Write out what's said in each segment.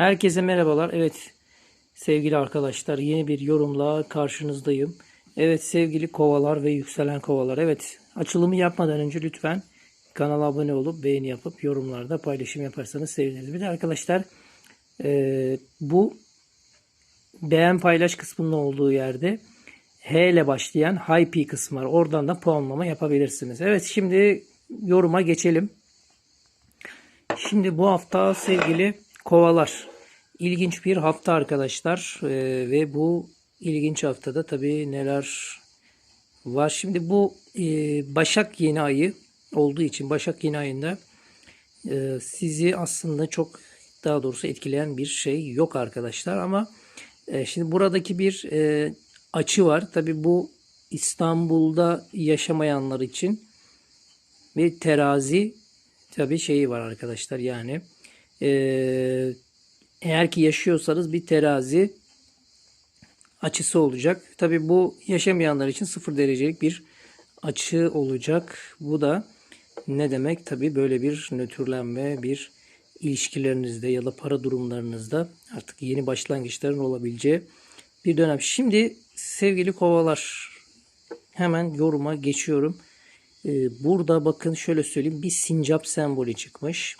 Herkese merhabalar. Evet sevgili arkadaşlar yeni bir yorumla karşınızdayım. Evet sevgili kovalar ve yükselen kovalar. Evet açılımı yapmadan önce lütfen kanala abone olup beğeni yapıp yorumlarda paylaşım yaparsanız seviniriz. Bir de arkadaşlar e, bu beğen paylaş kısmının olduğu yerde H ile başlayan P kısmı var. Oradan da puanlama yapabilirsiniz. Evet şimdi yoruma geçelim. Şimdi bu hafta sevgili kovalar ilginç bir hafta arkadaşlar Ee, ve bu ilginç haftada tabii neler var. Şimdi bu e, Başak yeni ayı olduğu için Başak yeni ayında e, sizi aslında çok daha doğrusu etkileyen bir şey yok arkadaşlar ama e, şimdi buradaki bir e, açı var. Tabii bu İstanbul'da yaşamayanlar için bir terazi tabii şeyi var arkadaşlar yani eee, eğer ki yaşıyorsanız bir terazi açısı olacak. Tabii bu yaşamayanlar için sıfır derecelik bir açı olacak. Bu da ne demek? Tabii böyle bir nötrlenme, bir ilişkilerinizde ya da para durumlarınızda artık yeni başlangıçların olabileceği bir dönem. Şimdi sevgili kovalar hemen yoruma geçiyorum. Ee, burada bakın şöyle söyleyeyim bir sincap sembolü çıkmış.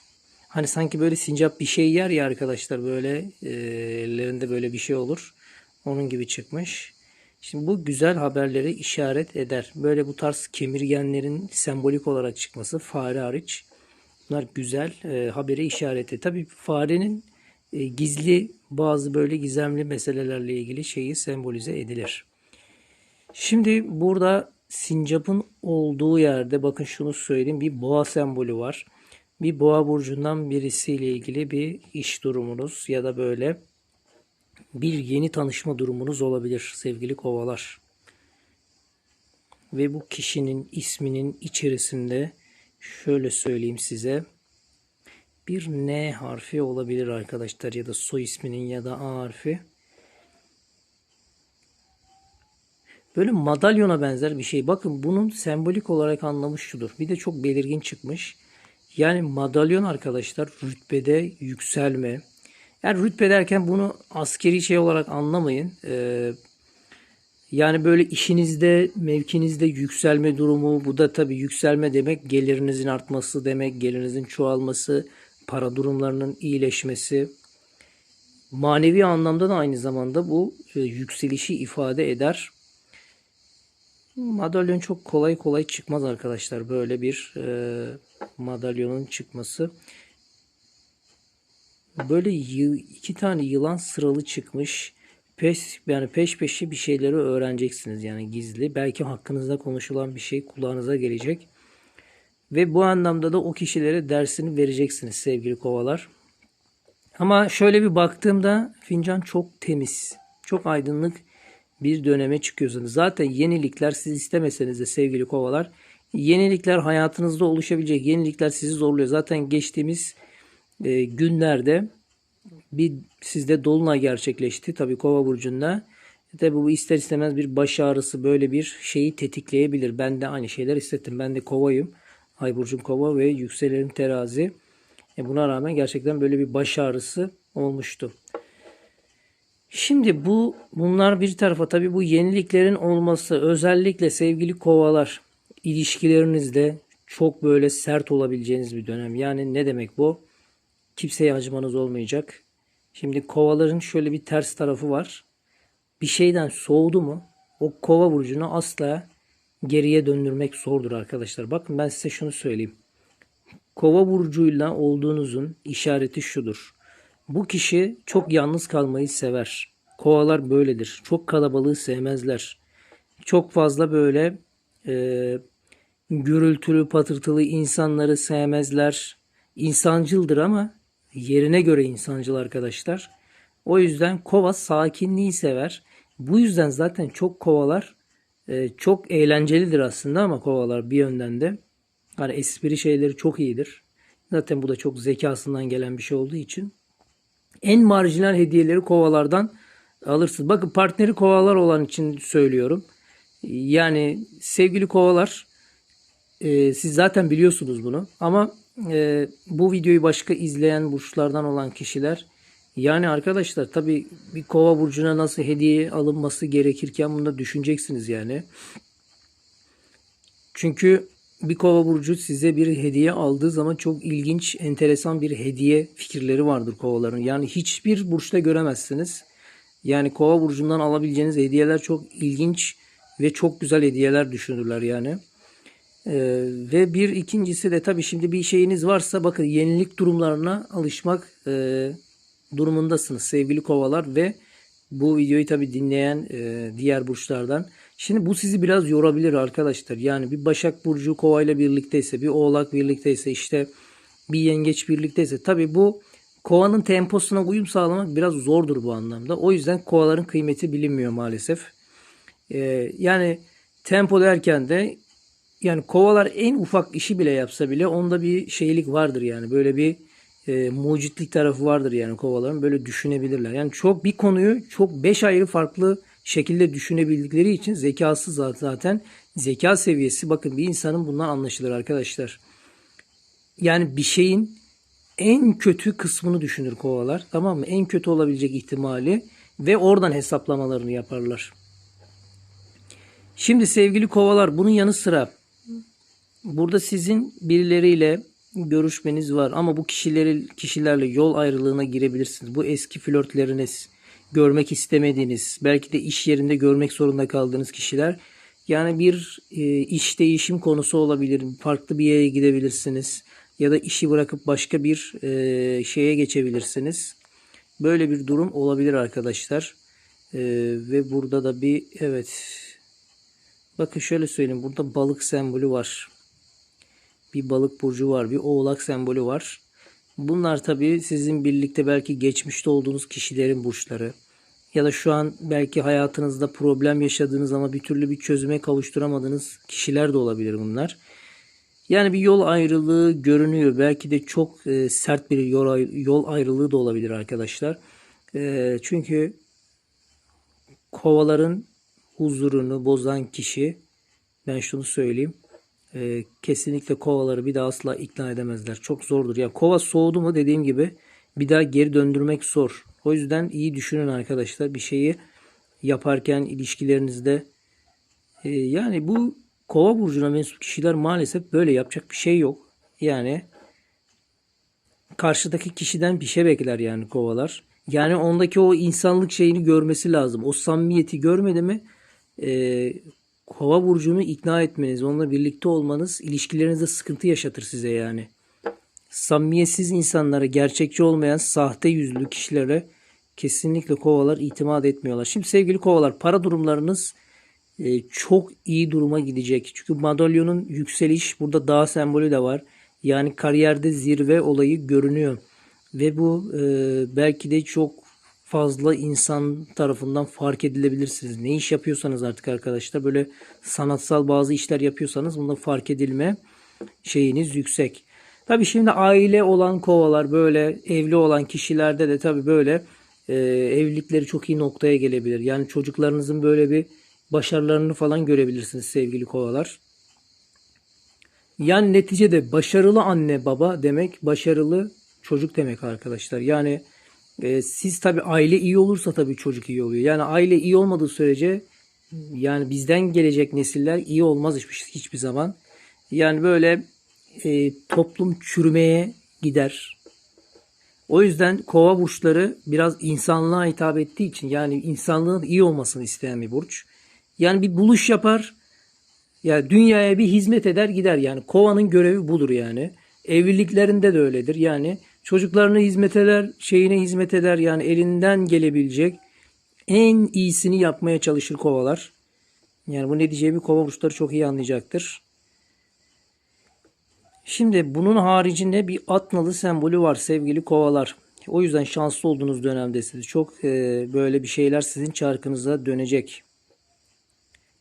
Hani sanki böyle sincap bir şey yer ya arkadaşlar böyle e, ellerinde böyle bir şey olur. Onun gibi çıkmış. Şimdi bu güzel haberleri işaret eder. Böyle bu tarz kemirgenlerin sembolik olarak çıkması fare hariç bunlar güzel e, haberi işareti. Tabii farenin e, gizli bazı böyle gizemli meselelerle ilgili şeyi sembolize edilir. Şimdi burada sincapın olduğu yerde bakın şunu söyleyeyim bir boğa sembolü var. Bir boğa burcundan birisiyle ilgili bir iş durumunuz ya da böyle bir yeni tanışma durumunuz olabilir sevgili kovalar. Ve bu kişinin isminin içerisinde şöyle söyleyeyim size bir N harfi olabilir arkadaşlar ya da soy isminin ya da A harfi. Böyle madalyona benzer bir şey. Bakın bunun sembolik olarak anlamı şudur. Bir de çok belirgin çıkmış. Yani madalyon arkadaşlar rütbede yükselme. Yani rütbe derken bunu askeri şey olarak anlamayın. Ee, yani böyle işinizde, mevkinizde yükselme durumu. Bu da tabii yükselme demek gelirinizin artması demek, gelirinizin çoğalması, para durumlarının iyileşmesi. Manevi anlamda da aynı zamanda bu e, yükselişi ifade eder. Madalyon çok kolay kolay çıkmaz arkadaşlar. Böyle bir e, madalyonun çıkması. Böyle iki tane yılan sıralı çıkmış. Peş, yani peş peşe bir şeyleri öğreneceksiniz yani gizli. Belki hakkınızda konuşulan bir şey kulağınıza gelecek. Ve bu anlamda da o kişilere dersini vereceksiniz sevgili kovalar. Ama şöyle bir baktığımda fincan çok temiz, çok aydınlık bir döneme çıkıyorsunuz. Zaten yenilikler siz istemeseniz de sevgili kovalar, yenilikler hayatınızda oluşabilecek yenilikler sizi zorluyor. Zaten geçtiğimiz e, günlerde bir sizde dolunay gerçekleşti tabii kova burcunda. Tabii bu ister istemez bir baş ağrısı böyle bir şeyi tetikleyebilir. Ben de aynı şeyler hissettim. Ben de kovayım. Ay burcum kova ve yükselenim terazi. E buna rağmen gerçekten böyle bir baş ağrısı olmuştu. Şimdi bu bunlar bir tarafa tabii bu yeniliklerin olması özellikle sevgili kovalar ilişkilerinizde çok böyle sert olabileceğiniz bir dönem. Yani ne demek bu? Kimseye acımanız olmayacak. Şimdi kovaların şöyle bir ters tarafı var. Bir şeyden soğudu mu o kova burcunu asla geriye döndürmek zordur arkadaşlar. Bakın ben size şunu söyleyeyim. Kova burcuyla olduğunuzun işareti şudur. Bu kişi çok yalnız kalmayı sever. Kovalar böyledir. Çok kalabalığı sevmezler. Çok fazla böyle e, gürültülü patırtılı insanları sevmezler. İnsancıldır ama yerine göre insancıl arkadaşlar. O yüzden kova sakinliği sever. Bu yüzden zaten çok kovalar e, çok eğlencelidir aslında ama kovalar bir yönden de hani espri şeyleri çok iyidir. Zaten bu da çok zekasından gelen bir şey olduğu için en marjinal hediyeleri kovalardan alırsınız. Bakın partneri kovalar olan için söylüyorum. Yani sevgili kovalar e, siz zaten biliyorsunuz bunu ama e, bu videoyu başka izleyen burçlardan olan kişiler Yani arkadaşlar tabii bir kova burcuna nasıl hediye alınması gerekirken bunu da düşüneceksiniz yani. Çünkü bir kova burcu size bir hediye aldığı zaman çok ilginç, enteresan bir hediye fikirleri vardır kovaların. Yani hiçbir burçta göremezsiniz. Yani kova burcundan alabileceğiniz hediyeler çok ilginç ve çok güzel hediyeler düşünürler yani. Ee, ve bir ikincisi de tabii şimdi bir şeyiniz varsa bakın yenilik durumlarına alışmak e, durumundasınız sevgili kovalar ve bu videoyu tabii dinleyen e, diğer burçlardan. Şimdi bu sizi biraz yorabilir arkadaşlar. Yani bir Başak Burcu kova ile birlikteyse, bir Oğlak birlikteyse, işte bir Yengeç birlikteyse tabii bu kovanın temposuna uyum sağlamak biraz zordur bu anlamda. O yüzden kovaların kıymeti bilinmiyor maalesef. Ee, yani tempo derken de yani kovalar en ufak işi bile yapsa bile onda bir şeylik vardır yani. Böyle bir e, mucitlik tarafı vardır yani kovaların. Böyle düşünebilirler. Yani çok bir konuyu çok beş ayrı farklı şekilde düşünebildikleri için zekası zaten zeka seviyesi bakın bir insanın bundan anlaşılır arkadaşlar. Yani bir şeyin en kötü kısmını düşünür kovalar. Tamam mı? En kötü olabilecek ihtimali ve oradan hesaplamalarını yaparlar. Şimdi sevgili kovalar bunun yanı sıra burada sizin birileriyle görüşmeniz var ama bu kişileri kişilerle yol ayrılığına girebilirsiniz. Bu eski flörtleriniz, görmek istemediğiniz, belki de iş yerinde görmek zorunda kaldığınız kişiler. Yani bir e, iş değişim konusu olabilir. Farklı bir yere gidebilirsiniz. Ya da işi bırakıp başka bir e, şeye geçebilirsiniz. Böyle bir durum olabilir arkadaşlar. E, ve burada da bir evet. Bakın şöyle söyleyeyim. Burada balık sembolü var. Bir balık burcu var. Bir oğlak sembolü var. Bunlar tabii sizin birlikte belki geçmişte olduğunuz kişilerin burçları. Ya da şu an belki hayatınızda problem yaşadığınız ama bir türlü bir çözüme kavuşturamadığınız kişiler de olabilir bunlar. Yani bir yol ayrılığı görünüyor. Belki de çok e, sert bir yol, ayrılığı da olabilir arkadaşlar. E, çünkü kovaların huzurunu bozan kişi ben şunu söyleyeyim. E, kesinlikle kovaları bir daha asla ikna edemezler. Çok zordur. Yani kova soğudu mu dediğim gibi bir daha geri döndürmek zor. O yüzden iyi düşünün arkadaşlar. Bir şeyi yaparken ilişkilerinizde e, yani bu kova burcuna mensup kişiler maalesef böyle yapacak bir şey yok. Yani karşıdaki kişiden bir şey bekler yani kovalar. Yani ondaki o insanlık şeyini görmesi lazım. O samimiyeti görmedi mi e, kova burcunu ikna etmeniz, onunla birlikte olmanız ilişkilerinizde sıkıntı yaşatır size yani. Samimiyetsiz insanlara, gerçekçi olmayan sahte yüzlü kişilere kesinlikle kovalar itimat etmiyorlar. Şimdi sevgili kovalar para durumlarınız e, çok iyi duruma gidecek. Çünkü madalyonun yükseliş burada dağ sembolü de var. Yani kariyerde zirve olayı görünüyor. Ve bu e, belki de çok fazla insan tarafından fark edilebilirsiniz. Ne iş yapıyorsanız artık arkadaşlar böyle sanatsal bazı işler yapıyorsanız bunda fark edilme şeyiniz yüksek. Tabi şimdi aile olan kovalar böyle evli olan kişilerde de tabi böyle e, evlilikleri çok iyi noktaya gelebilir. Yani çocuklarınızın böyle bir başarılarını falan görebilirsiniz sevgili kovalar. Yani neticede başarılı anne baba demek başarılı çocuk demek arkadaşlar. Yani e, siz tabi aile iyi olursa tabi çocuk iyi oluyor. Yani aile iyi olmadığı sürece yani bizden gelecek nesiller iyi olmaz hiçbir, hiçbir zaman. Yani böyle e, toplum çürümeye gider. O yüzden kova burçları biraz insanlığa hitap ettiği için yani insanlığın iyi olmasını isteyen bir burç. Yani bir buluş yapar. Yani dünyaya bir hizmet eder gider yani. Kovanın görevi budur yani. Evliliklerinde de öyledir. Yani çocuklarına hizmet eder, şeyine hizmet eder. Yani elinden gelebilecek en iyisini yapmaya çalışır kovalar. Yani bu ne diyeceğimi kova burçları çok iyi anlayacaktır. Şimdi bunun haricinde bir atnalı sembolü var sevgili kovalar. O yüzden şanslı olduğunuz dönemdesiniz. Çok e, böyle bir şeyler sizin çarkınıza dönecek.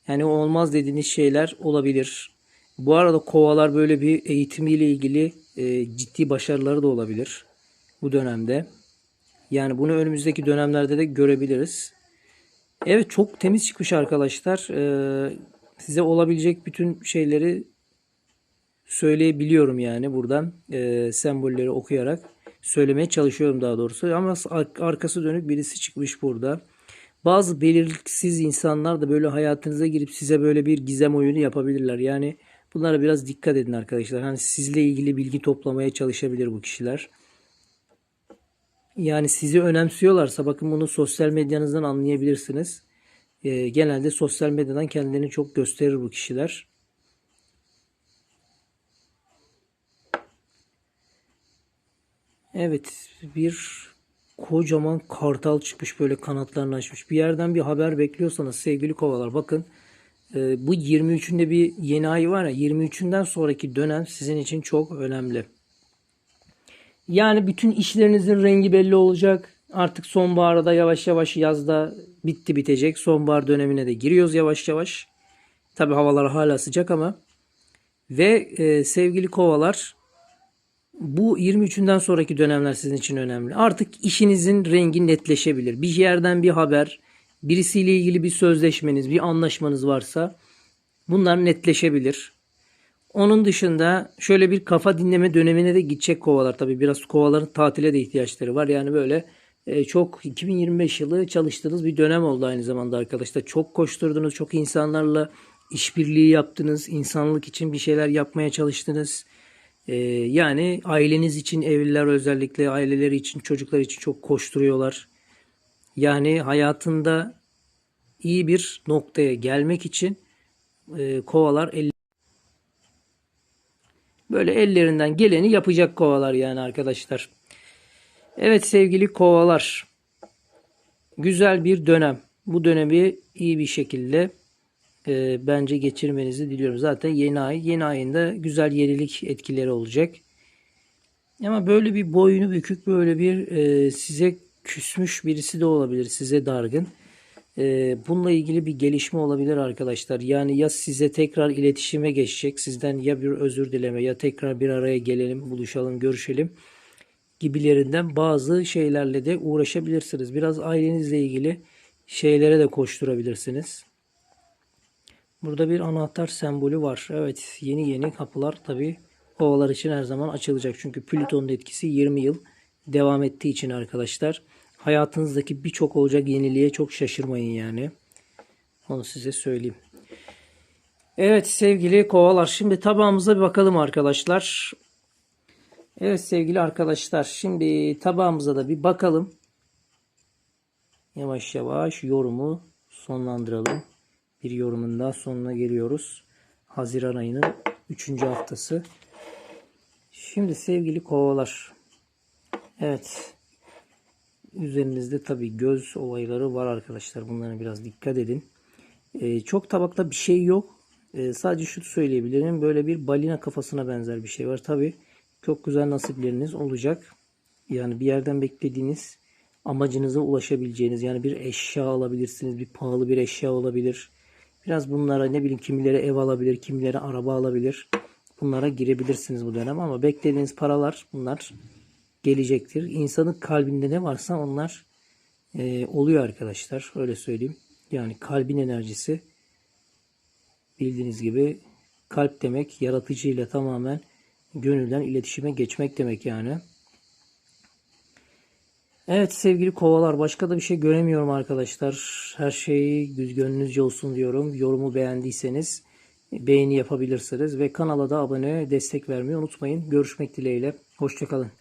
Yani olmaz dediğiniz şeyler olabilir. Bu arada kovalar böyle bir eğitimiyle ilgili e, ciddi başarıları da olabilir bu dönemde. Yani bunu önümüzdeki dönemlerde de görebiliriz. Evet çok temiz çıkmış arkadaşlar. Ee, size olabilecek bütün şeyleri söyleyebiliyorum yani buradan e, sembolleri okuyarak. söylemeye çalışıyorum daha doğrusu. Ama ar- arkası dönük birisi çıkmış burada. Bazı belirsiz insanlar da böyle hayatınıza girip size böyle bir gizem oyunu yapabilirler. Yani bunlara biraz dikkat edin arkadaşlar. Hani sizle ilgili bilgi toplamaya çalışabilir bu kişiler. Yani sizi önemsiyorlarsa bakın bunu sosyal medyanızdan anlayabilirsiniz. Ee, genelde sosyal medyadan kendilerini çok gösterir bu kişiler. Evet bir kocaman kartal çıkmış böyle kanatlarını açmış. Bir yerden bir haber bekliyorsanız sevgili kovalar bakın e, bu 23'ünde bir yeni ay var ya 23'ünden sonraki dönem sizin için çok önemli. Yani bütün işlerinizin rengi belli olacak. Artık sonbaharda yavaş yavaş yazda bitti bitecek. Sonbahar dönemine de giriyoruz yavaş yavaş. Tabi havalar hala sıcak ama. Ve e, sevgili kovalar bu 23'ünden sonraki dönemler sizin için önemli. Artık işinizin rengi netleşebilir. Bir yerden bir haber, birisiyle ilgili bir sözleşmeniz, bir anlaşmanız varsa bunlar netleşebilir. Onun dışında şöyle bir kafa dinleme dönemine de gidecek kovalar. Tabii biraz kovaların tatile de ihtiyaçları var. Yani böyle e, çok 2025 yılı çalıştığınız bir dönem oldu aynı zamanda arkadaşlar. Çok koşturdunuz, çok insanlarla işbirliği yaptınız, insanlık için bir şeyler yapmaya çalıştınız. E, yani aileniz için evliler özellikle aileleri için, çocuklar için çok koşturuyorlar. Yani hayatında iyi bir noktaya gelmek için e, kovalar el Böyle ellerinden geleni yapacak kovalar yani arkadaşlar. Evet sevgili kovalar. Güzel bir dönem. Bu dönemi iyi bir şekilde e, bence geçirmenizi diliyorum. Zaten yeni ay. Yeni ayında güzel yenilik etkileri olacak. Ama böyle bir boynu bükük böyle bir e, size küsmüş birisi de olabilir. Size dargın. E, bununla ilgili bir gelişme olabilir arkadaşlar. Yani ya size tekrar iletişime geçecek. Sizden ya bir özür dileme ya tekrar bir araya gelelim, buluşalım, görüşelim gibilerinden bazı şeylerle de uğraşabilirsiniz. Biraz ailenizle ilgili şeylere de koşturabilirsiniz. Burada bir anahtar sembolü var. Evet yeni yeni kapılar tabi ovalar için her zaman açılacak. Çünkü Plüton'un etkisi 20 yıl devam ettiği için arkadaşlar. Hayatınızdaki birçok olacak yeniliğe çok şaşırmayın yani. Onu size söyleyeyim. Evet sevgili kovalar şimdi tabağımıza bir bakalım arkadaşlar. Evet sevgili arkadaşlar şimdi tabağımıza da bir bakalım. Yavaş yavaş yorumu sonlandıralım. Bir yorumun daha sonuna geliyoruz. Haziran ayının 3. haftası. Şimdi sevgili kovalar. Evet. Üzerinizde tabi göz olayları var arkadaşlar. Bunlara biraz dikkat edin. Ee, çok tabakta bir şey yok. Ee, sadece şunu söyleyebilirim. Böyle bir balina kafasına benzer bir şey var. Tabi çok güzel nasipleriniz olacak. Yani bir yerden beklediğiniz amacınıza ulaşabileceğiniz yani bir eşya alabilirsiniz. Bir pahalı bir eşya olabilir. Biraz bunlara ne bileyim kimileri ev alabilir, kimileri araba alabilir. Bunlara girebilirsiniz bu dönem ama beklediğiniz paralar bunlar gelecektir. İnsanın kalbinde ne varsa onlar e, oluyor arkadaşlar. Öyle söyleyeyim. Yani kalbin enerjisi bildiğiniz gibi kalp demek yaratıcıyla tamamen gönülden iletişime geçmek demek yani. Evet sevgili kovalar başka da bir şey göremiyorum arkadaşlar. Her şey gönlünüzce olsun diyorum. Yorumu beğendiyseniz beğeni yapabilirsiniz ve kanala da abone destek vermeyi unutmayın. Görüşmek dileğiyle. Hoşçakalın.